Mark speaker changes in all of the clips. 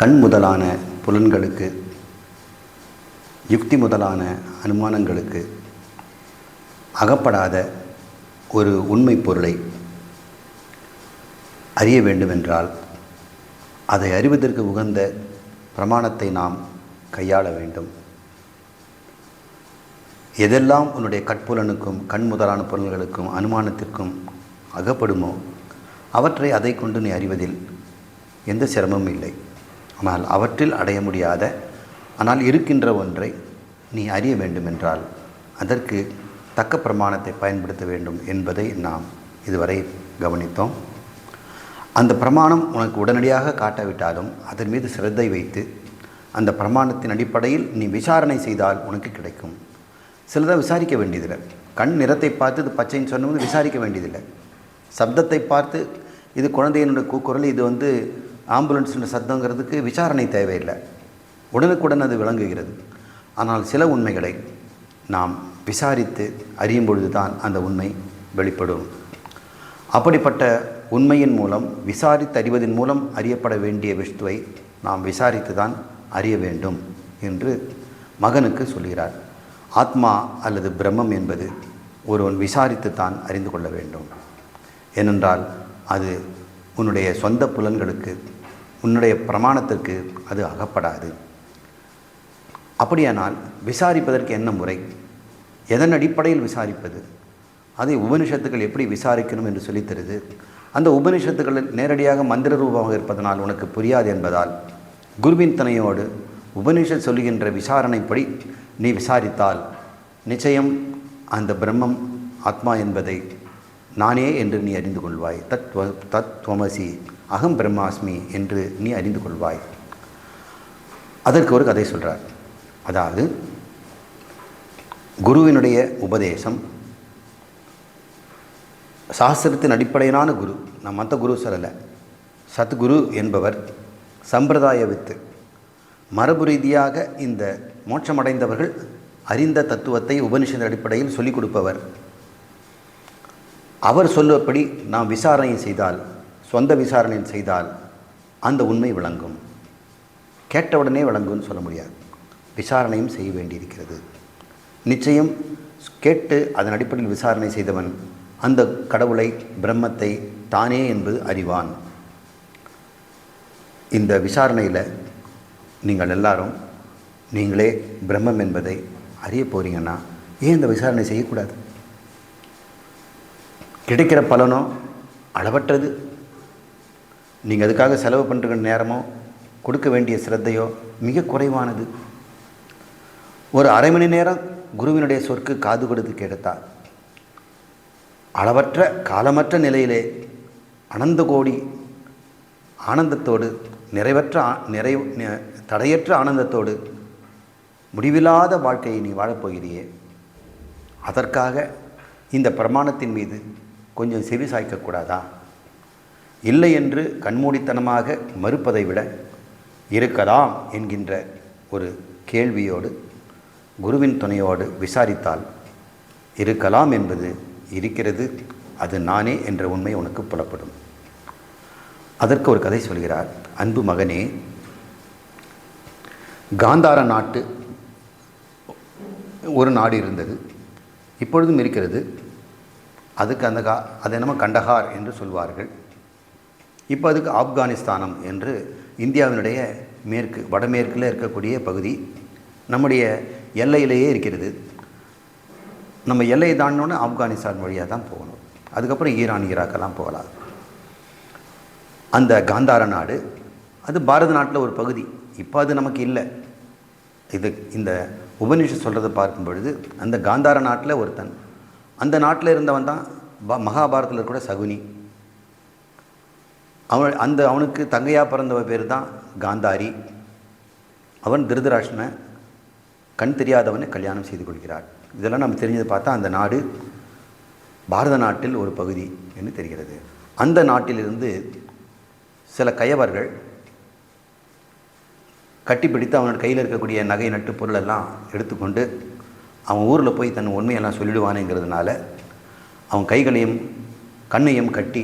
Speaker 1: கண் முதலான புலன்களுக்கு யுக்தி முதலான அனுமானங்களுக்கு அகப்படாத ஒரு உண்மை பொருளை அறிய வேண்டுமென்றால் அதை அறிவதற்கு உகந்த பிரமாணத்தை நாம் கையாள வேண்டும். எதெல்லாம் உன்னுடைய கட்புலனுக்கும் கண் முதலான பொருள்களுக்கும் அனுமானத்திற்கும் அகப்படுமோ அவற்றை அதை கொண்டு நீ அறிவதில் எந்த சிரமமும் இல்லை. ஆனால் அவற்றில் அடைய முடியாத ஆனால் இருக்கின்ற ஒன்றை நீ அறிய வேண்டுமென்றால் அதற்கு தக்க பிரமாணத்தை பயன்படுத்த வேண்டும் என்பதை நாம் இதுவரை கவனித்தோம். அந்த பிரமாணம் உனக்கு உடனடியாக காட்டாவிட்டாலும் அதன் மீது சிரத்தை வைத்து அந்த பிரமாணத்தின் அடிப்படையில் நீ விசாரணை செய்தால் உனக்கு கிடைக்கும். சிலதாக விசாரிக்க வேண்டியதில்லை. கண் நிறத்தை பார்த்து இது பச்சைன்னு சொன்னபோது விசாரிக்க வேண்டியதில்லை. சப்தத்தை பார்த்து இது குழந்தையினுடைய கூக்குரல் இது வந்து ஆம்புலன்ஸின் சத்தங்கிறதுக்கு விசாரணை தேவையில்லை. உடனுக்குடன் அது விளங்குகிறது. ஆனால் சில உண்மைகளை நாம் விசாரித்து அறியும் பொழுது தான் அந்த உண்மை வெளிப்படும். அப்படிப்பட்ட உண்மையின் மூலம் விசாரித்து அறிவதன் மூலம் அறியப்பட வேண்டிய விஷ்ணுவை நாம் விசாரித்து தான் அறிய வேண்டும் என்று மகனுக்கு சொல்கிறார். ஆத்மா அல்லது பிரம்மம் என்பது ஒருவன் விசாரித்து தான் அறிந்து கொள்ள வேண்டும். ஏனென்றால் அது உன்னுடைய சொந்த புலன்களுக்கு உன்னுடைய பிரமாணத்திற்கு அது அகப்படாது. அப்படியானால் விசாரிப்பதற்கு என்ன முறை? எதன் அடிப்படையில் விசாரிப்பது? அதை உபனிஷத்துக்கள் எப்படி விசாரிக்கணும் என்று சொல்லித் தருது? அந்த உபனிஷத்துக்கள் நேரடியாக மந்திர ரூபமாக இருப்பதனால் உனக்கு புரியாது என்பதால் குருவின் துணையோடு உபனிஷத் சொல்லுகின்ற விசாரணைப்படி நீ விசாரித்தால் நிச்சயம் அந்த பிரம்மம் ஆத்மா என்பதை நானே என்று நீ அறிந்து கொள்வாய். தத்வ தத்வமசி அகம் பிரம்மாஸ்மி என்று நீ அறிந்து கொள்வாய். அதற்கு ஒரு கதை சொல்கிறார் அதாவது குருவினுடைய உபதேசம் சாஸ்திரத்தின் அடிப்படையிலான குரு நான் மற்ற குரு சொல்லலை. சத்குரு என்பவர் சம்பிரதாய வித்து மரபு ரீதியாக இந்த மோட்சமடைந்தவர்கள் அறிந்த தத்துவத்தை உபனிஷத் அடிப்படையில் சொல்லிக் கொடுப்பவர். அவர் சொல்லுவபடி நாம் விசாரணை செய்தால் சொந்த விசாரணை செய்தால் அந்த உண்மை விளங்கும். கேட்டவுடனே விளங்கும்னு சொல்ல முடியாது. விசாரணையும் செய்ய வேண்டியிருக்கிறது. நிச்சயம் கேட்டு அதன் அடிப்படையில் விசாரணை செய்தவன் அந்த கடவுளை பிரம்மத்தை தானே என்பது அறிவான். இந்த விசாரணையில் நீங்கள் எல்லாரும் நீங்களே பிரம்மம் என்பதை அறிய போகிறீங்கன்னா ஏன் இந்த விசாரணை செய்யக்கூடாது? கிடைக்கிற பலனோ அளவற்றது. நீங்கள் அதுக்காக செலவு பண்ணுற நேரமோ கொடுக்க வேண்டிய சிரத்தையோ மிக குறைவானது. ஒரு அரை மணி நேரம் குருவினுடைய சொற்கு காது கொடுத்து கேட்டால் அளவற்ற காலமற்ற நிலையிலே அனந்த கோடி ஆனந்தத்தோடு நிறைவற்ற ஆ- நிறை தடையற்ற ஆனந்தத்தோடு முடிவில்லாத வாழ்க்கையை நீ வாழப்போகிறியே. அதற்காக இந்த பிரமாணத்தின் மீது கொஞ்சம் செவி சாய்க்கக்கூடாதா? இல்லை என்று கண்மூடித்தனமாக மறுப்பதை விட இருக்கலாம் என்கின்ற ஒரு கேள்வியோடு குருவின் துணையோடு விசாரித்தால் இருக்கலாம் என்பது இருக்கிறது அது நானே என்ற உண்மை உனக்கு புலப்படும். அதற்கு ஒரு கதை சொல்கிறார். அன்பு மகனே காந்தார நாட்டு ஒரு நாடு இருந்தது. இப்பொழுதும் இருக்கிறது. அதுக்கு அந்த கா அது என்னமோ கண்டகார் என்று சொல்வார்கள். இப்போ அதுக்கு ஆப்கானிஸ்தானம் என்று இந்தியாவினுடைய மேற்கு வடமேற்கில் இருக்கக்கூடிய பகுதி நம்முடைய எல்லையிலேயே இருக்கிறது. நம்ம எல்லையை தாண்டினோன்னே ஆப்கானிஸ்தான் வழியாக தான் போகணும். அதுக்கப்புறம் ஈரான் ஈராக்கெல்லாம் போகலாம். அந்த காந்தார நாடு அது பாரத நாட்டில் ஒரு பகுதி. இப்போ அது நமக்கு இல்லை. இது இந்த உபநிஷம் சொல்கிறத பார்க்கும் பொழுது அந்த காந்தார நாட்டில் ஒருத்தன். அந்த நாட்டில் இருந்தவன் தான் ப- மகாபாரதத்தில் கூட சகுனி. அவன் அந்த அவனுக்கு தங்கையாக பிறந்தவ பேர் தான் காந்தாரி. அவன் திருதராஷ்டனை கண் தெரியாதவனை கல்யாணம் செய்து கொள்கிறார். இதெல்லாம் நம்ம தெரிஞ்சதை பார்த்தா அந்த நாடு பாரத நாட்டில் ஒரு பகுதி என்று தெரிகிறது. அந்த நாட்டிலிருந்து சில கயவர்கள் கட்டிப்பிடித்து அவனோட கையில் இருக்கக்கூடிய நகை நட்டு பொருளெல்லாம் எடுத்துக்கொண்டு அவன் ஊரில் போய் தன் உண்மையெல்லாம் சொல்லிடுவானேங்கிறதுனால அவன் கைகளையும் கண்ணையும் கட்டி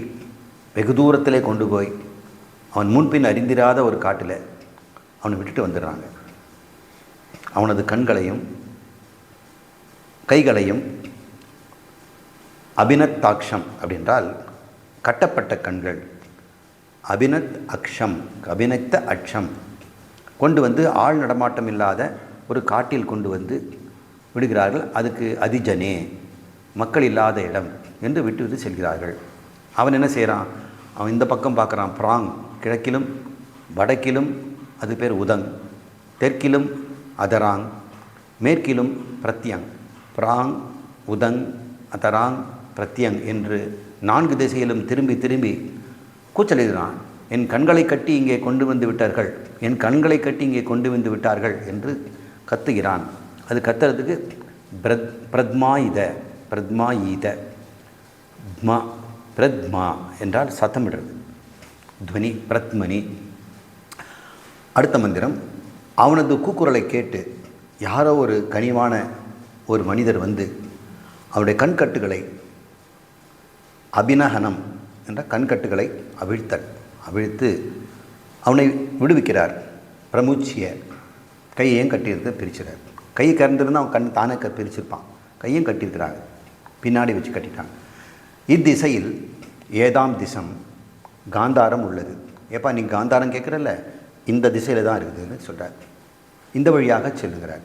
Speaker 1: வெகு தூரத்திலே கொண்டு போய் அவன் முன்பின் அறிந்திராத ஒரு காட்டில் அவனை விட்டுட்டு வந்துடுறாங்க. அவனது கண்களையும் கைகளையும் அபினத் தாக்ஷம் அப்படின்றால் கட்டப்பட்ட கண்கள் அபினத் அக்ஷம் அபினத்த அக்ஷம் கொண்டு வந்து ஆள் நடமாட்டம் இல்லாத ஒரு காட்டில் கொண்டு வந்து விடுகிறார்கள். அதுக்கு அதிஜனே மக்கள் இல்லாத இடம் என்று விட்டு செல்கிறார்கள். அவன் என்ன செய்கிறான் அவன் இந்த பக்கம் பார்க்குறான். பிராங் கிழக்கிலும் வடக்கிலும் அது பேர் உதங். தெற்கிலும் அதராங் மேற்கிலும் பிரத்யங். பிராங் உதங் அதராங் பிரத்யங் என்று நான்கு திசையிலும் திரும்பி திரும்பி கூச்சலிடுகிறான் என் கண்களை கட்டி இங்கே கொண்டு வந்து விட்டார்கள். என் கண்களை கட்டி இங்கே கொண்டு வந்து விட்டார்கள் என்று கத்துகிறான். அது கத்துறதுக்கு பிரத் பிரத்மா இத பிரத்மா ஈத. மா பிரத்மா என்றால் சத்தமிடுறது. துவனி பிரத்மனி. அடுத்த மந்திரம் அவனது கூக்குரலை கேட்டு யாரோ ஒரு கனிவான ஒரு மனிதர் வந்து அவருடைய கண்கட்டுகளை அபிநகனம் என்ற கண்கட்டுகளை அவிழ்த்தல் அவிழ்த்து அவனை விடுவிக்கிறார். பிரமுச்சிய கையையும் கட்டியிருந்து பிரிச்சுறார். கை கறந்துருந்து அவன் கண் தானே க பிரிச்சிருப்பான். கையும் கட்டியிருக்கிறாங்க. பின்னாடி வச்சு கட்டிட்டாங்க. இத்திசையில் ஏதாம் திசம் காந்தாரம் உள்ளது. ஏப்பா நீ காந்தாரம் கேட்குறல்ல? இந்த திசையில் தான் இருக்குதுன்னு சொல்கிறார் இந்த வழியாக செல்லுகிறார்.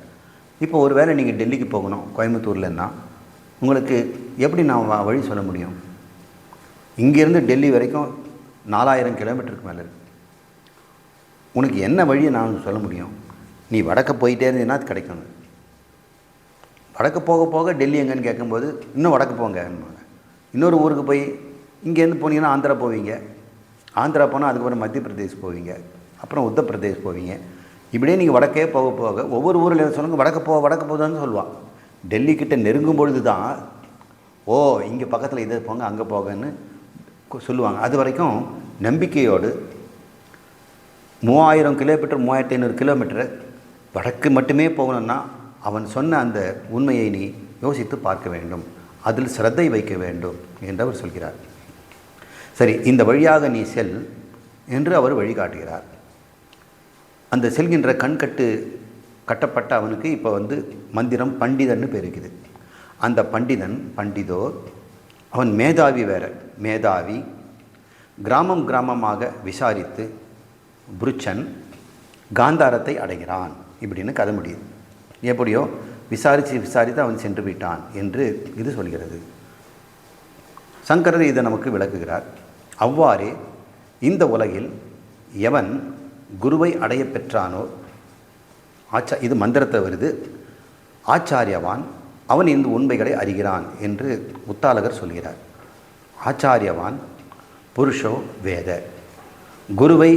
Speaker 1: இப்போ ஒரு வேளை நீங்கள் டெல்லிக்கு போகணும் கோயம்புத்தூர்லன்னா உங்களுக்கு எப்படி நான் வழி சொல்ல முடியும்? இங்கேருந்து டெல்லி வரைக்கும் நாலாயிரம் கிலோமீட்டருக்கு மேலே இருக்கு. உனக்கு என்ன வழியை நான் சொல்ல முடியும்? நீ வடக்க போயிட்டே இருந்தீங்கன்னா அது கிடைக்கும். வடக்கு போக போக டெல்லி எங்கன்னு கேட்கும்போது இன்னும் வடக்கு போங்க இன்னொரு ஊருக்கு போய் இங்கேருந்து போனீங்கன்னா ஆந்திரா போவீங்க. ஆந்திரா போனால் அதுக்கப்புறம் மத்திய பிரதேஷ் போவீங்க. அப்புறம் உத்தரப்பிரதேஷ் போவீங்க. இப்படியே நீங்கள் வடக்கே போக போக ஒவ்வொரு ஊரில் என்ன சொல்லுங்க வடக்கு போக வடக்கு போதான்னு சொல்லுவான். டெல்லிக்கிட்ட நெருங்கும் பொழுது தான் ஓ இங்கே பக்கத்தில் இதை போங்க அங்கே போகன்னு சொல்லுவாங்க. அது வரைக்கும் நம்பிக்கையோடு மூவாயிரம் கிலோமீட்டர் மூவாயிரத்தி ஐநூறு கிலோமீட்டர் வடக்கு மட்டுமே போகணும்னா அவன் சொன்ன அந்த உண்மையை நீ யோசித்து பார்க்க வேண்டும். அதில் சிரத்தை வைக்க வேண்டும் என்று அவர் சொல்கிறார். சரி இந்த வழியாக நீ செல் என்று அவர் வழிகாட்டுகிறார். அந்த செல்கின்ற கண்கட்டு கட்டப்பட்ட அவனுக்கு இப்போ வந்து மந்திரம் பண்டிதன்னு பேர் இருக்குது. அந்த பண்டிதன் பண்டிதோ அவன் மேதாவி வேற மேதாவி கிராமம் கிராமமாக விசாரித்து புருச்சன் காந்தாரத்தை அடைகிறான் இப்படின்னு கதை முடியுது. எப்படியோ விசாரித்து விசாரித்து அவன் சென்று விட்டான் என்று இது சொல்கிறது. சங்கரர் இதை நமக்கு விளக்குகிறார். அவ்வாறே இந்த உலகில் எவன் குருவை அடைய பெற்றானோ ஆச்சா இது மந்திரத்தை வருது. ஆச்சாரியவான் அவன் இந்த உண்மைகளை அறிகிறான் என்று உத்தாலகர் சொல்கிறார். ஆச்சாரியவான் புருஷோ வேத. குருவை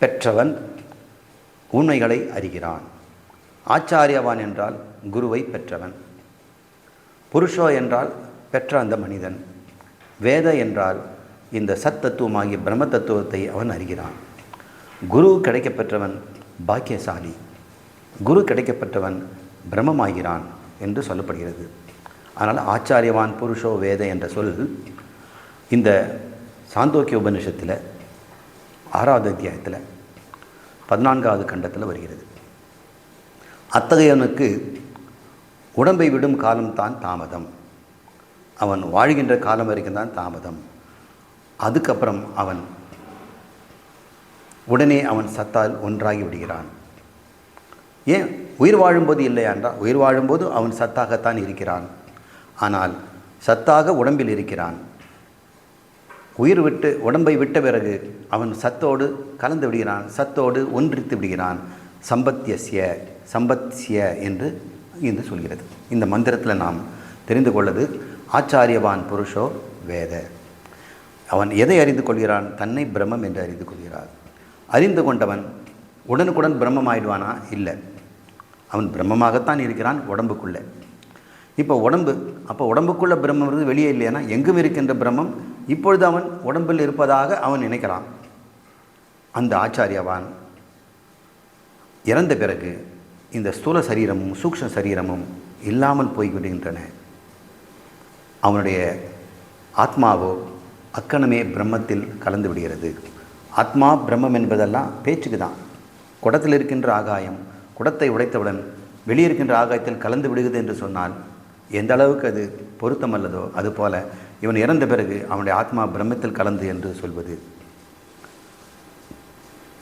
Speaker 1: பெற்றவன் உண்மைகளை அறிகிறான். ஆச்சாரியவான் என்றால் குருவை பெற்றவன். புருஷோ என்றால் பெற்ற அந்த மனிதன். வேத என்றால் இந்த சத் தத்துவமாகிய பிரம்ம தத்துவத்தை அவன் அறிகிறான். குரு கிடைக்கப்பெற்றவன் பாக்கியசாலி. குரு கிடைக்கப்பெற்றவன் பிரம்மமாகிறான் என்று சொல்லப்படுகிறது. ஆனால் ஆச்சாரியவான் புருஷோ வேத என்ற சொல் இந்த சாந்தோக்கிய உபனிஷத்தில் ஆறாவது அத்தியாயத்தில் பதினான்காவது கண்டத்தில் வருகிறது. அத்தகையவனுக்கு உடம்பை விடும் காலம்தான் தாமதம். அவன் வாழ்கின்ற காலம் வரைக்கும் தான் தாமதம். அதுக்கப்புறம் அவன் உடனே அவன் சத்தால் ஒன்றாகி விடுகிறான். ஏன்? உயிர் வாழும்போது இல்லையா என்றால் உயிர் வாழும்போது அவன் சத்தாகத்தான் இருக்கிறான். ஆனால் சத்தாக உடம்பில் இருக்கிறான். உயிர் விட்டு உடம்பை விட்ட பிறகு அவன் சத்தோடு கலந்து விடுகிறான் சத்தோடு ஒன்றித்து விடுகிறான். சம்பத்தியசிய சம்பத்ய என்று என்று சொல்கிறது. இந்த மந்திரத்தில் நாம் தெரிந்து கொள்ளது ஆச்சாரியவான் புருஷோ வேத. அவன் எதை அறிந்து கொள்கிறான்? தன்னை பிரம்மம் என்று அறிந்து கொள்கிறார். அறிந்து கொண்டவன் உடனுக்குடன் பிரம்மம் ஆயிடுவானா இல்லை. அவன் பிரம்மமாகத்தான் இருக்கிறான் உடம்புக்குள்ளே. இப்போ உடம்பு அப்போ உடம்புக்குள்ளே பிரம்மம் இருந்து வெளியே இல்லையானா? எங்கும் இருக்கின்ற பிரம்மம் இப்பொழுது அவன் உடம்பில் இருப்பதாக அவன் நினைக்கிறான். அந்த ஆச்சாரியவான் இறந்த பிறகு இந்த ஸ்தூல சரீரமும் சூக்ஷ்ம சரீரமும் இல்லாமல் போய்விடுகின்றன. அவனுடைய ஆத்மாவோ அக்கணமே பிரம்மத்தில் கலந்து விடுகிறது. ஆத்மா பிரம்மம் என்பதெல்லாம் பேச்சுக்கு தான். குடத்தில் இருக்கின்ற ஆகாயம் குடத்தை உடைத்தவுடன் வெளியிருக்கின்ற ஆகாயத்தில் கலந்து விடுகிறது என்று சொன்னால் எந்த அளவுக்கு அது பொருத்தமல்லதோ அதுபோல இவன் இறந்த பிறகு அவனுடைய ஆத்மா பிரம்மத்தில் கலந்து என்று சொல்வது.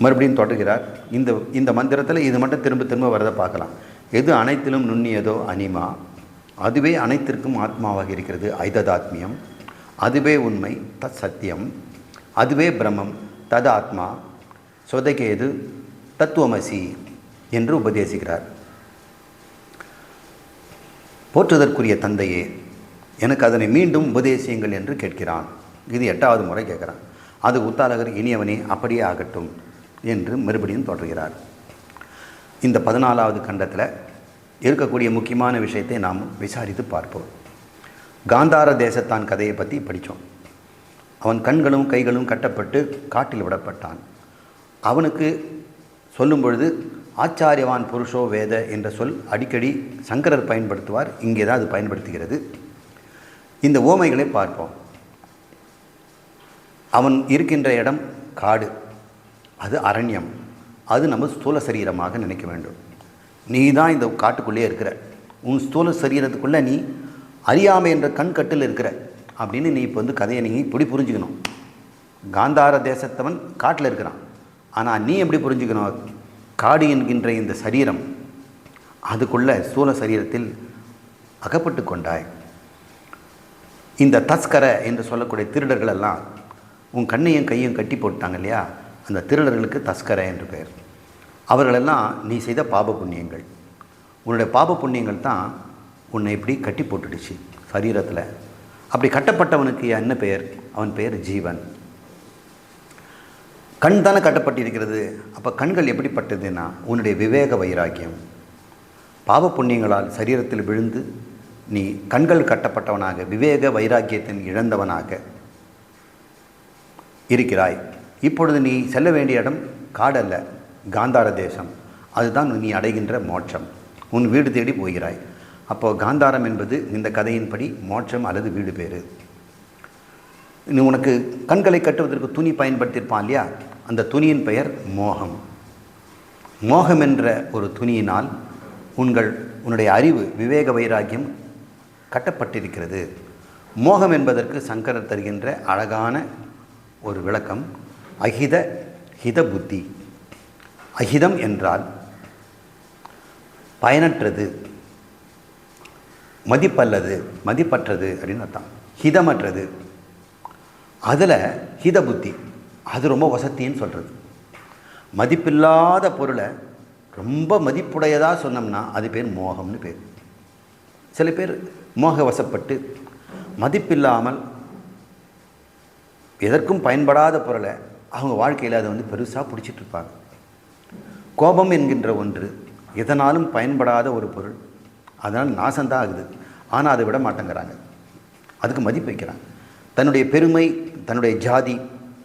Speaker 1: மறுபடியும் தொடர்கிறார். இந்த இந்த மந்திரத்தில் இது மட்டும் திரும்ப திரும்ப வரதை பார்க்கலாம். எது அனைத்திலும் நுண்ணியதோ அனிமா? அதுவே அனைத்திற்கும் ஆத்மாவாக இருக்கிறது ஐததாத்மியம். அதுவே உண்மை தத் சத்தியம். அதுவே பிரம்மம் தத் ஆத்மா. சொதகேது தத்துவமசி என்று உபதேசிக்கிறார். போற்றுதற்குரிய தந்தையே எனக்கு அதனை மீண்டும் உபதேசியுங்கள் என்று கேட்கிறான். இது எட்டாவது முறை கேட்குறான். அது உத்தாலகர் இனியவனே அப்படியே ஆகட்டும். என்று மறுபடியும் தொடர்கிறார் இந்த பதினாலாவது கண்டத்தில் இருக்கக்கூடிய முக்கியமான விஷயத்தை நாம் விசாரித்து பார்ப்போம். காந்தார தேசத்தான் கதையை பற்றி படித்தோம் அவன் கண்களும் கைகளும் கட்டப்பட்டு காட்டில் விடப்பட்டான். அவனுக்கு சொல்லும் பொழுது ஆச்சாரியவான் புருஷோ வேத என்ற சொல் அடிக்கடி சங்கரர் பயன்படுத்துவார். இங்கே தான் அது பயன்படுத்துகிறது. இந்த ஓமைகளை பார்ப்போம். அவன் இருக்கின்ற இடம் காடு. அது அரண்யம். அது நம்ம ஸ்தூல சரீரமாக நினைக்க வேண்டும். நீ தான் இந்த காட்டுக்குள்ளே இருக்கிற. உன் ஸ்தூல சரீரத்துக்குள்ளே நீ அறியாமை என்ற கண் கட்டில் இருக்கிற அப்படின்னு நீ இப்போ வந்து கதையை நீ இப்படி புரிஞ்சுக்கணும். காந்தார தேசத்தவன் காட்டில் இருக்கிறான். ஆனால் நீ எப்படி புரிஞ்சுக்கணும்? காடு என்கின்ற இந்த சரீரம் அதுக்குள்ள ஸ்தூல சரீரத்தில் அகப்பட்டு கொண்டாய். இந்த தஸ்கர என்று சொல்லக்கூடிய திருடர்கள் எல்லாம் உன் கண்ணையும் கையும் கட்டி போட்டாங்க இல்லையா? அந்த திருடர்களுக்கு தஸ்கரை என்று பெயர். அவர்களெல்லாம் நீ செய்த பாப புண்ணியங்கள். உன்னுடைய பாப புண்ணியங்கள் தான் உன்னை இப்படி கட்டி போட்டுடுச்சு சரீரத்தில். அப்படி கட்டப்பட்டவனுக்கு என்ன பெயர்? அவன் பெயர் ஜீவன். கண் தானே கட்டப்பட்டிருக்கிறது. அப்போ கண்கள் எப்படிப்பட்டதுன்னா உன்னுடைய விவேக வைராக்கியம். பாவ புண்ணியங்களால் சரீரத்தில் விழுந்து நீ கண்கள் கட்டப்பட்டவனாக விவேக வைராக்கியத்தின் இழந்தவனாக இருக்கிறாய். இப்பொழுது நீ செல்ல வேண்டிய இடம் காடல்ல காந்தார தேசம். அதுதான் நீ அடைகின்ற மோட்சம். உன் வீடு தேடி போகிறாய். அப்போது காந்தாரம் என்பது இந்த கதையின்படி மோட்சம் அல்லது வீடு பேர் நீ உனக்கு கண்களை கட்டுவதற்கு துணி பயன்படுத்தியிருப்பான் இல்லையா? அந்த துணியின் பெயர் மோகம். மோகம் என்ற ஒரு துணியினால் உங்கள் உன்னுடைய அறிவு விவேக வைராக்கியம் கட்டப்பட்டிருக்கிறது. மோகம் என்பதற்கு சங்கரர் தருகின்ற அழகான ஒரு விளக்கம். அகித ஹித புத்தி அஹிதம் என்றால் பயனற்றது மதிப்பல்லது மதிப்பற்றது அப்படின்னு அர்த்தம். ஹிதமற்றது. அதில் ஹித புத்தி அது ரொம்ப வசத்தின்னு சொல்கிறது மதிப்பில்லாத பொருளை ரொம்ப மதிப்புடையதாக சொன்னோம்னா அது பேர் மோகம்னு பேர். சில பேர் மோக வசப்பட்டு மதிப்பில்லாமல் எதற்கும் பயன்படாத பொருளை அவங்க வாழ்க்கையில் அதை வந்து பெருசாக பிடிச்சிட்டு இருப்பாங்க கோபம் என்கின்ற ஒன்று எதனாலும் பயன்படாத ஒரு பொருள். அதனால் நாசந்தான் ஆகுது. ஆனால் அதை விட மாட்டேங்கிறாங்க. அதுக்கு மதிப்பு வைக்கிறாங்க. தன்னுடைய பெருமை தன்னுடைய ஜாதி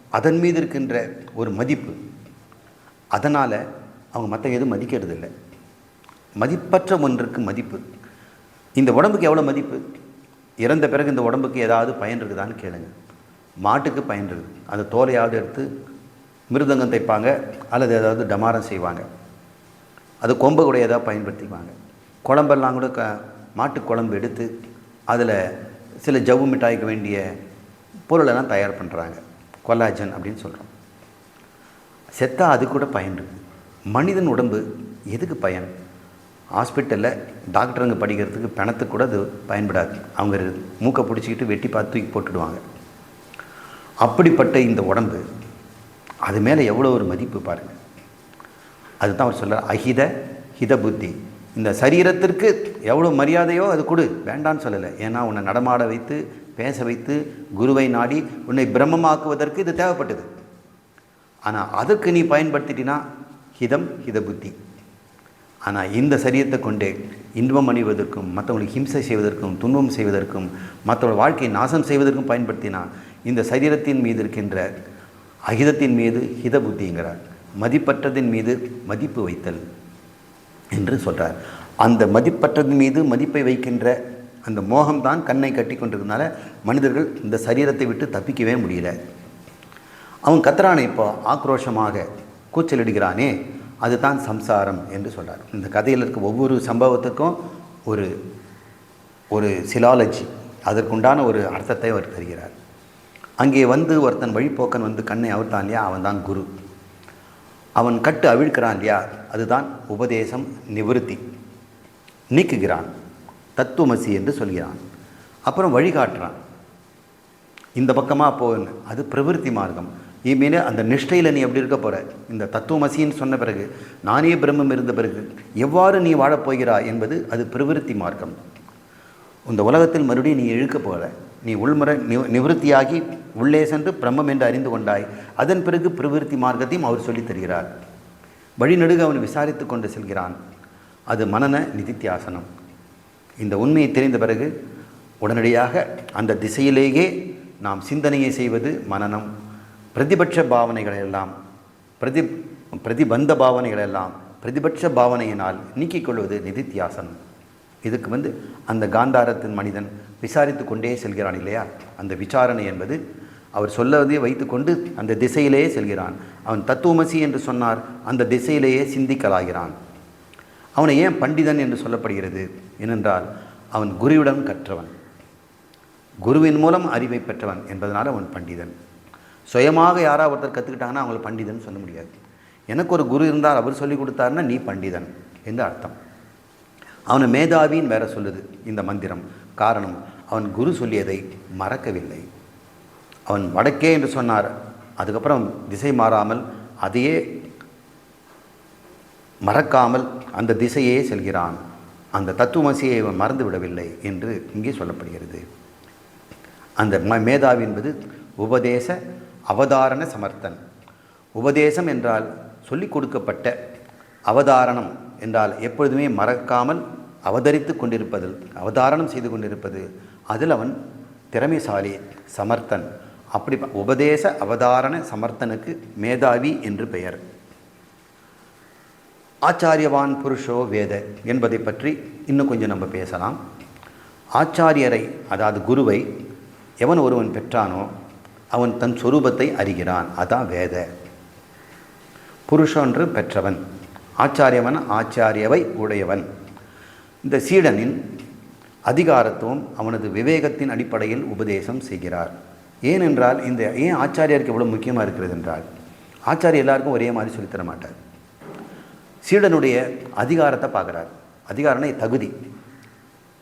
Speaker 1: அதன் மீது இருக்கின்ற ஒரு மதிப்பு. அதனால் அவங்க மற்ற எதுவும் மதிக்கிறது இல்லை மதிப்பற்ற ஒன்றுக்கு மதிப்பு. இந்த உடம்புக்கு எவ்வளோ மதிப்பு? இறந்த பிறகு இந்த உடம்புக்கு ஏதாவது பயன் இருக்குதான்னு கேளுங்க. மாட்டுக்கு பயன் அந்த தோலையாவது எடுத்து மிருதங்கம் தைப்பாங்க அல்லது ஏதாவது டமாரம் செய்வாங்க. அது கொம்பு கூட ஏதாவது பயன்படுத்திக்குவாங்க. குழம்பெல்லாம் கூட க மாட்டு குழம்பு எடுத்து அதில் சில ஜவ்வு மிட்டாய்க்கு வேண்டிய பொருளெல்லாம் தயார் பண்ணுறாங்க கொலாஜன் அப்படின்னு சொல்கிறோம் செத்தா அது கூட பயன் மனிதன் உடம்பு எதுக்கு பயன்? ஹாஸ்பிட்டலில் டாக்டருங்க படிக்கிறதுக்கு பணத்துக்கு கூட அது பயன்படாது. அவங்க மூக்கை பிடிச்சிக்கிட்டு வெட்டி பார்த்து தூக்கி போட்டுடுவாங்க. அப்படிப்பட்ட இந்த உடம்பு அது மேலே எவ்வளோ ஒரு மதிப்பு பாருங்கள் அதுதான் அவர் சொல்கிறார் அஹித ஹித புத்தி. இந்த சரீரத்திற்கு எவ்வளோ மரியாதையோ அது கொடு வேண்டான்னு சொல்லலை. ஏன்னா உன்னை நடமாட வைத்து பேச வைத்து குருவை நாடி உன்னை பிரம்மமாக்குவதற்கு இது தேவைப்பட்டது. ஆனால் அதற்கு நீ பயன்படுத்திட்டினா ஹிதம் ஹித புத்தி. ஆனால் இந்த சரீரத்தை கொண்டே இன்பம் அணிவதற்கும் மற்றவங்களுக்கு ஹிம்சை செய்வதற்கும் துன்பம் செய்வதற்கும் மற்றவங்க வாழ்க்கையை நாசம் செய்வதற்கும் பயன்படுத்தினா இந்த சரீரத்தின் மீது இருக்கின்ற அகிதத்தின் மீது ஹித புத்திங்கிறார். மதிப்பற்றதின் மீது மதிப்பு வைத்தல் என்று சொல்கிறார் அந்த மதிப்பற்றதின் மீது மதிப்பை வைக்கின்ற அந்த மோகம்தான் கண்ணை கட்டி கொண்டிருந்தனால மனிதர்கள் இந்த சரீரத்தை விட்டு தப்பிக்கவே முடியல. அவன் கத்துறானே இப்போ ஆக்ரோஷமாக கூச்சலிடுகிறானே அதுதான் சம்சாரம் என்று சொல்கிறார் இந்த கதையில் இருக்க ஒவ்வொரு சம்பவத்துக்கும் ஒரு ஒரு சிலாலஜி அதற்குண்டான ஒரு அர்த்தத்தை அவர் தருகிறார். அங்கே வந்து ஒருத்தன் வழிப்போக்கன் வந்து கண்ணை அவிழ்த்தான் இல்லையா? அவன் தான் குரு. அவன் கட்டு அவிழ்க்கிறான் இல்லையா? அதுதான் உபதேசம் நிவிருத்தி. நீக்குகிறான். தத்துவமசி என்று சொல்கிறான். அப்புறம் வழிகாட்டுறான். இந்த பக்கமாக போகணும் அது பிரவிற்த்தி மார்க்கம். இனிமேல் அந்த நிஷ்டையில் நீ எப்படி இருக்க போகிற இந்த தத்துவமசின்னு சொன்ன பிறகு நானே பிரம்மம் இருந்த பிறகு எவ்வாறு நீ வாழப் போகிறாய் என்பது அது பிரவிற்த்தி மார்க்கம். இந்த உலகத்தில் மறுபடியும் நீ இழுக்க போகிற நீ உள்முறை நிவ உள்ளே சென்று பிரம்மம் என்று அறிந்து கொண்டாய். அதன் பிறகு பிரவிற்த்தி மார்க்கத்தையும் அவர் சொல்லித் தருகிறார். வழிநடுக அவன் விசாரித்து கொண்டு செல்கிறான். அது மனன நிதித்தியாசனம். இந்த உண்மையை தெரிந்த பிறகு உடனடியாக அந்த திசையிலேயே நாம் சிந்தனையை செய்வது மனனம் பிரதிபட்ச பாவனைகளையெல்லாம் பிரதி பிரதிபந்த பாவனைகள் எல்லாம் பிரதிபட்ச பாவனையினால் நீக்கிக் கொள்வது நிதித்தியாசனம். இதுக்கு வந்து அந்த காந்தாரத்தின் மனிதன் விசாரித்து கொண்டே செல்கிறான் இல்லையா? அந்த விசாரணை என்பது அவர் சொல்லவதே வைத்துக்கொண்டு அந்த திசையிலேயே செல்கிறான். அவன் தத்துவமசி என்று சொன்னார் அந்த திசையிலேயே சிந்திக்கலாகிறான். அவனை ஏன் பண்டிதன் என்று சொல்லப்படுகிறது? ஏனென்றால் அவன் குருவிடம் கற்றவன். குருவின் மூலம் அறிவை பெற்றவன் என்பதனால் அவன் பண்டிதன். சுயமாக யாராவது ஒருத்தர் கற்றுக்கிட்டாங்கன்னா அவங்கள பண்டிதன் சொல்ல முடியாது. எனக்கு ஒரு குரு இருந்தால் அவர் சொல்லி கொடுத்தாருன்னா நீ பண்டிதன் என்று அர்த்தம். அவனை மேதாவின்னு வேற சொல்லுது இந்த மந்திரம். காரணம் அவன் குரு சொல்லியதை மறக்கவில்லை. அவன் வடக்கே என்று சொன்னார். அதுக்கப்புறம் திசை மாறாமல் அதையே மறக்காமல் அந்த திசையே செல்கிறான். அந்த தத்துவமசியை அவன் மறந்து விடவில்லை என்று இங்கே சொல்லப்படுகிறது. அந்த ம- மேதாவி என்பது உபதேச அவதாரண சமர்த்தன். உபதேசம் என்றால் சொல்லிக் கொடுக்கப்பட்ட அவதாரணம் என்றால் எப்பொழுதுமே மறக்காமல் அவதரித்து கொண்டிருப்பதில் அவதாரணம் செய்து கொண்டிருப்பது அதில் அவன் திறமைசாலி சமர்த்தன். அப்படி உபதேச அவதாரண சமர்த்தனுக்கு மேதாவி என்று பெயர். ஆச்சாரியவான் புருஷோ வேத என்பதை பற்றி இன்னும் கொஞ்சம் நம்ம பேசலாம். ஆச்சாரியரை அதாவது குருவை எவன் ஒருவன் பெற்றானோ அவன் தன் சொரூபத்தை அறிகிறான். அதான் வேத. புருஷன்று பெற்றவன். ஆச்சாரியவன் ஆச்சாரியவை உடையவன். இந்த சீடனின் அதிகாரத்துவம் அவனது விவேகத்தின் அடிப்படையில் உபதேசம் செய்கிறார். ஏனென்றால் இந்த ஏன் ஆச்சாரியருக்கு இவ்வளோ முக்கியமாக இருக்கிறது என்றால் ஆச்சாரியர் எல்லாருக்கும் ஒரே மாதிரி சொல்லித்தர மாட்டார். சீடனுடைய அதிகாரத்தை பார்க்குறார். அதிகாரம்னா தகுதி.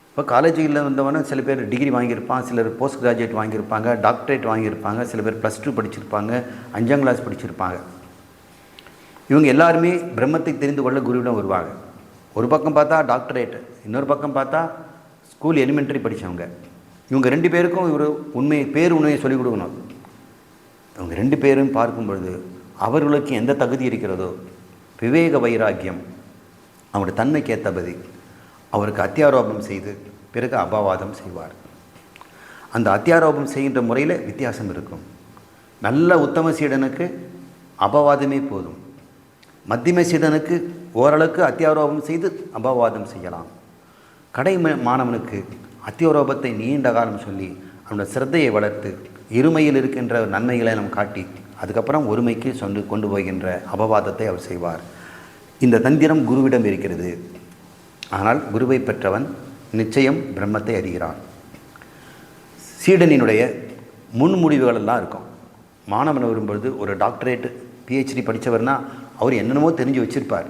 Speaker 1: இப்போ காலேஜில் வந்தவன சில பேர் டிகிரி வாங்கியிருப்பான் சிலர் போஸ்ட் கிராஜுவேட் வாங்கியிருப்பாங்க டாக்டரேட் வாங்கியிருப்பாங்க சில பேர் ப்ளஸ் டூ படிச்சிருப்பாங்க அஞ்சாம் கிளாஸ் படிச்சிருப்பாங்க. இவங்க எல்லாருமே பிரம்மத்தை தெரிந்து கொள்ள குருவிடம் வருவாங்க. ஒரு பக்கம் பார்த்தா டாக்டரேட் இன்னொரு பக்கம் பார்த்தா ஸ்கூல் எலிமெண்ட்ரி படித்தவங்க இவங்க ரெண்டு பேருக்கும் இவர் உண்மை பேர் உண்மையை சொல்லிக் கொடுக்கணும். இவங்க ரெண்டு பேரும் பார்க்கும் பொழுது அவர்களுக்கு எந்த தகுதி இருக்கிறதோ விவேக வைராக்கியம் அவருடைய தன்மைக்கு ஏற்றபதி அவருக்கு அத்தியாரோபம் செய்து பிறகு அபவாதம் செய்வார். அந்த அத்தியாரோபம் செய்கின்ற முறையில் வித்தியாசம் இருக்கும். நல்ல உத்தம சீடனுக்கு அபவாதமே போதும். மத்தியம சீடனுக்கு ஓரளவுக்கு அத்தியாரோபம் செய்து அபவாதம் செய்யலாம். கடை ம- மாணவனுக்கு அத்தியாரோபத்தை நீண்ட காலம் சொல்லி அவனுடைய சிரத்தையை வளர்த்து இருமையில் இருக்கின்ற நன்மைகளை நாம் காட்டி அதுக்கப்புறம் ஒருமைக்கு சொந்து கொண்டு போகின்ற அபவாதத்தை அவர் செய்வார். இந்த தந்திரம் குருவிடம் இருக்கிறது. ஆனால் குருவை பெற்றவன் நிச்சயம் பிரம்மத்தை அறிகிறான். சீடனினுடைய முன்முடிவுகளெல்லாம் இருக்கும். மாணவன் வரும்பொழுது ஒரு டாக்டரேட் பிஹெச்டி படித்தவர்னா அவர் என்னென்னமோ தெரிஞ்சு வச்சிருப்பார்.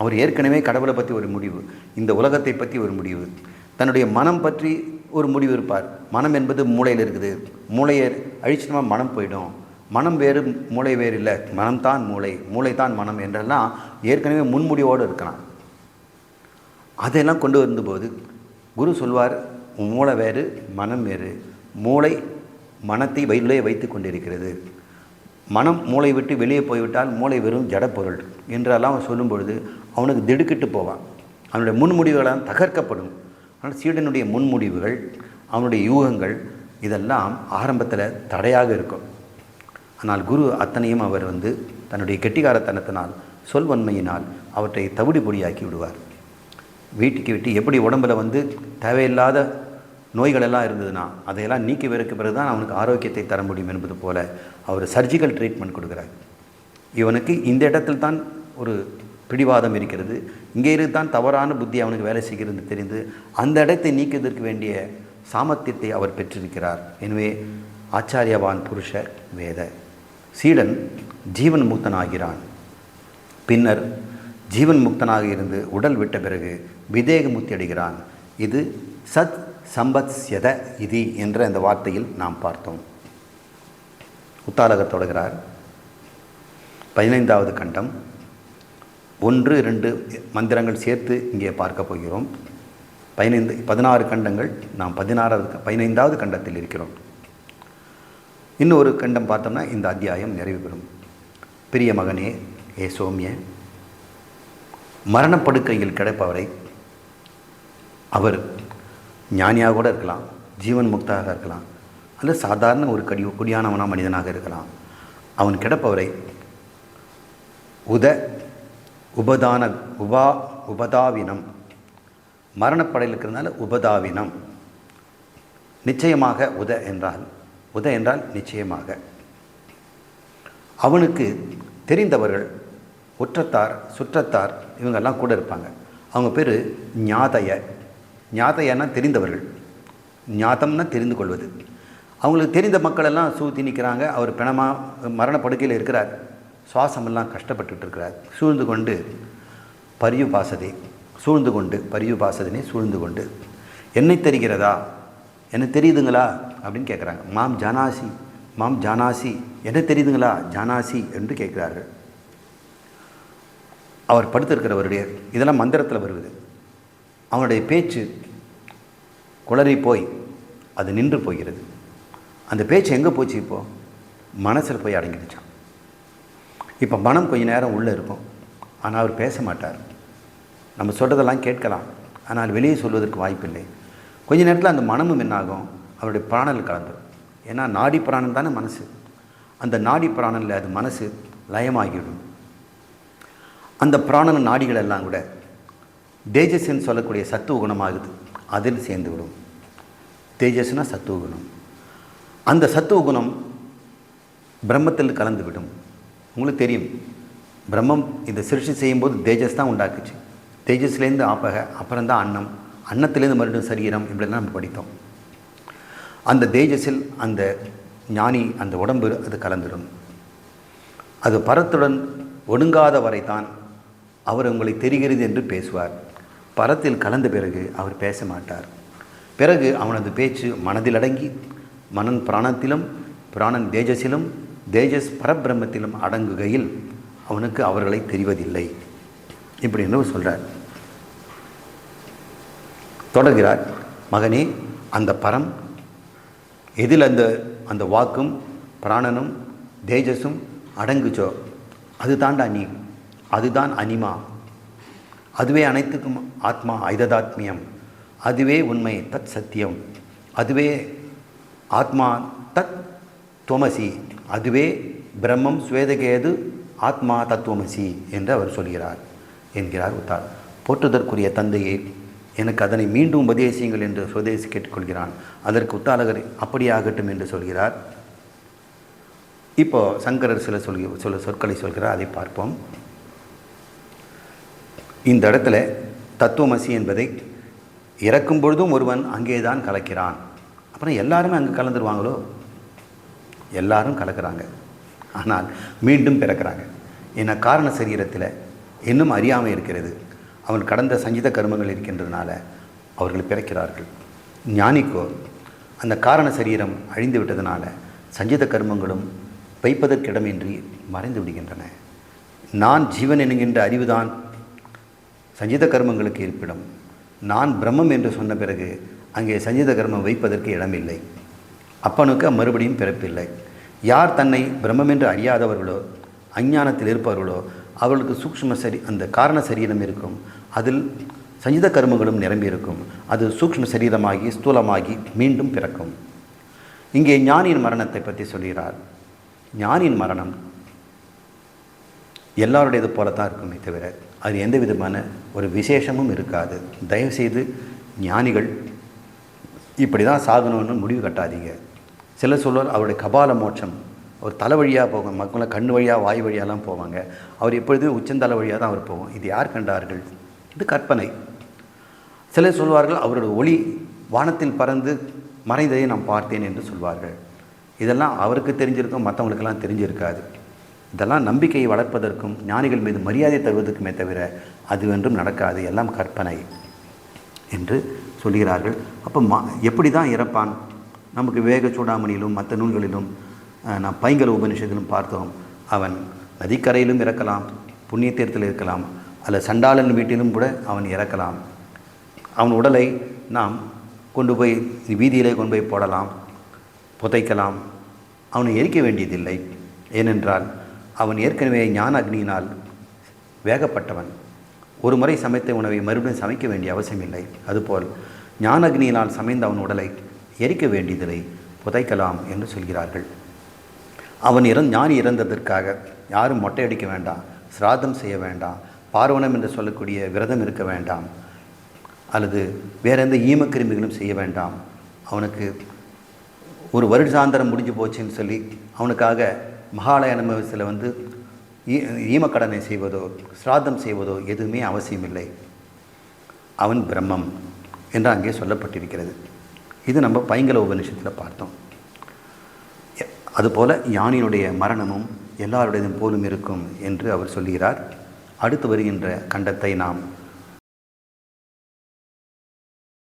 Speaker 1: அவர் ஏற்கனவே கடவுளை பற்றி ஒரு முடிவு இந்த உலகத்தை பற்றி ஒரு முடிவு தன்னுடைய மனம் பற்றி ஒரு முடிவு இருப்பார். மனம் என்பது மூளையில் இருக்குது. மூளையை அழிச்சினமாக மனம் போயிடும். மனம் வேறு மூளை வேறு இல்லை. மனம்தான் மூளை மூளை தான் மனம் என்றெல்லாம் ஏற்கனவே முன்முடிவோடு இருக்கலாம். அதையெல்லாம் கொண்டு வந்தபோது குரு சொல்வார் மூளை வேறு மனம் வேறு. மூளை மனத்தை வயிற்றிலே வைத்து கொண்டிருக்கிறது. மனம் மூளை விட்டு வெளியே போய்விட்டால் மூளை வெறும் ஜடப்பொருள் என்றெல்லாம் அவன் சொல்லும் பொழுது அவனுக்கு திடுக்கிட்டு போவான். அவனுடைய முன்முடிவுகளால் தகர்க்கப்படும். ஆனால் சீடனுடைய முன்முடிவுகள் அவனுடைய யூகங்கள் இதெல்லாம் ஆரம்பத்தில் தடையாக இருக்கும். ஆனால் குரு அத்தனையும் அவர் வந்து தன்னுடைய கெட்டிகாரத்தனத்தினால் சொல்வன்மையினால் அவற்றை தவிடு பொடியாக்கி விடுவார். வீட்டுக்கு விட்டு எப்படி உடம்புல வந்து தேவையில்லாத நோய்களெல்லாம் இருந்ததுன்னா அதையெல்லாம் நீக்கி வெறுக்க பிறகு தான் அவனுக்கு ஆரோக்கியத்தை தர முடியும் என்பது போல் அவர் சர்ஜிக்கல் ட்ரீட்மெண்ட் கொடுக்குறார். இவனுக்கு இந்த இடத்தில் தான் ஒரு பிடிவாதம் இருக்கிறது. இங்கே இருந்து தான் தவறான புத்தி அவனுக்கு வேலை செய்கிறது தெரிந்து அந்த இடத்தை நீக்குவதற்கு வேண்டிய சாமர்த்தியத்தை அவர் பெற்றிருக்கிறார். எனவே ஆச்சாரியவான் புருஷ வேத. சீடன் ஜீவன் முக்தனாகிறான். பின்னர் ஜீவன் முக்தனாக இருந்து உடல் விட்ட பிறகு விதேக முக்தி அடைகிறான். இது சத் சம்பத்ஸ்யத இதி என்ற அந்த வார்த்தையில் நாம் பார்த்தோம். உத்தாலகர் தொடர்கிறார். பதினைந்தாவது கண்டம். ஒன்று இரண்டு மந்திரங்கள் சேர்த்து இங்கே பார்க்க போகிறோம். பதினைந்து பதினாறு கண்டங்கள் நாம் பதினாறாவது பதினைந்தாவது கண்டத்தில் இருக்கிறோம். இன்னொரு கண்டம் பார்த்தோம்னா இந்த அத்தியாயம் நிறைவு பெறும். பிரிய மகனே ஏ சோமிய மரணப்படுக்கையில் கிடைப்பவரை அவர் ஞானியாக கூட இருக்கலாம் ஜீவன் முக்தாக இருக்கலாம் அல்லது சாதாரண ஒரு கடி குடியானவனா மனிதனாக இருக்கலாம். அவன் கிடப்பவரை உத உபதான உபா உபதாவினம். மரணப்படையில் இருக்கிறதுனால உபதாவினம். நிச்சயமாக உத என்றால் உத என்றால் நிச்சயமாக. அவனுக்கு தெரிந்தவர்கள் உற்றத்தார் சுற்றத்தார் இவங்கெல்லாம் கூட இருப்பாங்க. அவங்க பேர் ஞாதைய ஞாதையன்னா தெரிந்தவர்கள். ஞாதம்னா தெரிந்து கொள்வது. அவங்களுக்கு தெரிந்த மக்களெல்லாம் சூழ்த்தி நிற்கிறாங்க அவர் பிணமாக மரணப்படுக்கையில் இருக்கிறார். சுவாசமெல்லாம் கஷ்டப்பட்டுட்டு இருக்கிறார் சூழ்ந்து கொண்டு பரியு பாசதை சூழ்ந்து கொண்டு பரியு பாசதினை சூழ்ந்து கொண்டு என்னை தெரிகிறதா? என்ன தெரியுதுங்களா? அப்படின்னு கேட்குறாங்க மாம் ஜானாசி மாம் ஜானாசி என்ன தெரியுதுங்களா? ஜானாசி என்று கேட்கிறார்கள் அவர் படுத்திருக்கிறவருடைய இதெல்லாம் மந்திரத்தில் வருவது அவனுடைய பேச்சு குளறி போய் அது நின்று போகிறது. அந்த பேச்சு எங்கே போச்சு இப்போது மனசில் போய் அடங்கிடுச்சான் இப்போ மனம் கொஞ்ச நேரம் உள்ளே இருக்கும். ஆனால் அவர் பேச மாட்டார். நம்ம சொல்கிறதெல்லாம் கேட்கலாம். ஆனால் வெளியே சொல்வதற்கு வாய்ப்பில்லை. கொஞ்ச நேரத்தில் அந்த மனமும் என்னாகும் அவருடைய பிராணல் கலந்துடும் ஏன்னா நாடி பிராணம் தானே மனசு. அந்த நாடி பிராணனில் அது மனசு லயமாகிவிடும். அந்த பிராணன நாடிகள் எல்லாம் கூட தேஜஸ்ன்னு சொல்லக்கூடிய சத்துவ குணமாகுது. அதில் சேர்ந்து விடும் தேஜஸ்னா சத்துவ குணம். அந்த சத்துவ குணம் பிரம்மத்தில் கலந்து விடும் உங்களுக்கு தெரியும். பிரம்மம் இந்த சிருஷ்டி செய்யும்போது தேஜஸ் தான் உண்டாக்குச்சு. தேஜஸ்லேருந்து ஆப்பக அப்புறம் தான் அன்னம். அன்னத்திலேருந்து மறுபடியும் சரீரம் இப்படிலாம் நம்ம படித்தோம். அந்த தேஜஸில் அந்த ஞானி அந்த உடம்பு அது கலந்துடும் அது பரத்துடன் ஒடுங்காத வரைதான் அவர் உங்களை தெரிகிறது என்று பேசுவார். பரத்தில் கலந்த பிறகு அவர் பேச மாட்டார். பிறகு அவனது பேச்சு மனதில் அடங்கி மனன் பிராணத்திலும் பிராணன் தேஜஸிலும் தேஜஸ் பரபிரம்மத்திலும் அடங்குகையில் அவனுக்கு அவர்களை தெரிவதில்லை. இப்படின்னு சொல்கிறார் தொடர்கிறார் மகனே அந்த பரம் எதில் அந்த அந்த வாக்கும் பிராணனும் தேஜஸும் அடங்குச்சோ? அது தாண்டா நீ அதுதான் அனிமா. அதுவே அனைத்துக்கும் ஆத்மா ஐததாத்மியம். அதுவே உண்மை தத் சத்தியம். அதுவே ஆத்மா தத் துவமசி. அதுவே பிரம்மம் சுவேதகேது ஆத்மா தத்துவமசி என்று அவர் சொல்கிறார் என்கிறார் உத்தார். போற்றுதற்குரிய தந்தையே எனக்கு அதனை மீண்டும் உபதேசியுங்கள் என்று சுவதேசி கேட்டுக்கொள்கிறான். அதற்கு உத்தாலகர் அப்படியாகட்டும் என்று சொல்கிறார். இப்போ சங்கரர் சில சொல்கிற சில சொற்களை சொல்கிறார். அதை பார்ப்போம். இந்த இடத்துல தத்துவமசி என்பதை இறக்கும் பொழுதும் ஒருவன் அங்கே தான் கலக்கிறான். அப்புறம் எல்லாருமே அங்கே கலந்துருவாங்களோ? எல்லாரும் கலக்கிறாங்க. ஆனால் மீண்டும் பிறக்கிறாங்க. ஏன்னா காரண சரீரத்தில் இன்னும் அறியாமை இருக்கிறது. அவன் கடந்த சஞ்சித கர்மங்கள் இருக்கின்றதுனால அவர்கள் பிறக்கிறார்கள். ஞானிக்கோ அந்த காரண சரீரம் அழிந்து விட்டதுனால சஞ்சித கர்மங்களும் வைப்பதற்கிடமின்றி மறைந்து விடுகின்றன. நான் ஜீவன் என்கின்ற அறிவுதான் சஞ்சித கர்மங்களுக்கு இருப்பிடம். நான் பிரம்மம் என்று சொன்ன பிறகு அங்கே சஞ்சித கர்மம் வைப்பதற்கு இடமில்லை. அப்பனுக்கு மறுபடியும் பிறப்பில்லை. யார் தன்னை பிரம்மம் என்று அறியாதவர்களோ அஞ்ஞானத்தில் இருப்பவர்களோ அவர்களுக்கு சூக்ஷ்ம சரி அந்த காரண சரீரம் இருக்கும். அதில் சஞ்சித கர்மங்களும் நிரம்பியிருக்கும் அது சூக்ஷ்ம சரீரமாகி ஸ்தூலமாகி மீண்டும் பிறக்கும். இங்கே ஞானியின் மரணத்தை பற்றி சொல்கிறார். ஞானியின் மரணம் எல்லாருடையது போல தான் இருக்குமே தவிர அது எந்த விதமான ஒரு விசேஷமும் இருக்காது. தயவுசெய்து ஞானிகள் இப்படி தான் சாகணும்னு முடிவு கட்டாதீங்க. சிலர் சொல்வார் அவருடைய கபால மோட்சம். அவர் தலை வழியாக போகும் மக்களை கண் வழியாக வாய் வழியாலாம் போவாங்க. அவர் எப்பொழுதுமே உச்சந்தலை வழியாக தான் அவர் போவோம். இது யார் கண்டார்கள்? இது கற்பனை. சிலர் சொல்வார்கள் அவரோட ஒளி வானத்தில் பறந்து மறைந்ததை நான் பார்த்தேன் என்று சொல்வார்கள். இதெல்லாம் அவருக்கு தெரிஞ்சிருக்கும் மற்றவங்களுக்கெல்லாம் தெரிஞ்சிருக்காது. இதெல்லாம் நம்பிக்கையை வளர்ப்பதற்கும் ஞானிகள் மீது மரியாதை தருவதற்குமே தவிர அதுவென்றும் நடக்காது. எல்லாம் கற்பனை என்று சொல்கிறார்கள். அப்போ மா எப்படி தான் இறப்பான்? நமக்கு வேக சூடாமணியிலும் மற்ற நூல்களிலும் நாம் பைங்கல உபனிஷத்திலும் பார்த்தோம். அவன் நதிக்கரையிலும் இறக்கலாம் புண்ணிய தீர்த்தில் இருக்கலாம் அல்ல சண்டாளன் வீட்டிலும் கூட அவன் இறக்கலாம். அவன் உடலை நாம் கொண்டு போய் வீதியிலே கொண்டு போய் போடலாம் புதைக்கலாம். அவனை எரிக்க வேண்டியதில்லை. ஏனென்றால் அவன் ஏற்கனவே ஞான அக்னியினால் வேகப்பட்டவன். ஒரு முறை சமைத்த உணவை மறுபடியும் சமைக்க வேண்டிய அவசியமில்லை அதுபோல் ஞான அக்னியினால் சமைந்த அவன் உடலை எரிக்க வேண்டியதில்லை. புதைக்கலாம் என்று சொல்கிறார்கள். அவன் இறந் ஞானி இறந்ததற்காக யாரும் மொட்டை அடிக்க வேண்டாம் சிராதம் செய்ய வேண்டாம் பார்வணம் என்று சொல்லக்கூடிய விரதம் இருக்க வேண்டாம் அல்லது வேற எந்த ஈமக்கிருமிகளும் செய்ய வேண்டாம். அவனுக்கு ஒரு வருடாந்திரம் முடிஞ்சு போச்சுன்னு சொல்லி அவனுக்காக மகாலய அனுபவத்தில் வந்து ஈ- ஈமக்கடனை செய்வதோ சிராதம் செய்வதோ எதுவுமே அவசியமில்லை. அவன் பிரம்மம் என்று அங்கே சொல்லப்பட்டிருக்கிறது. இது நம்ம பைங்கல உபநிஷத்தில் பார்த்தோம். அதுபோல் யானையினுடைய மரணமும் எல்லாருடையதும் போலும் இருக்கும் என்று அவர் சொல்கிறார். அடுத்து வருகின்ற கண்டத்தை நாம்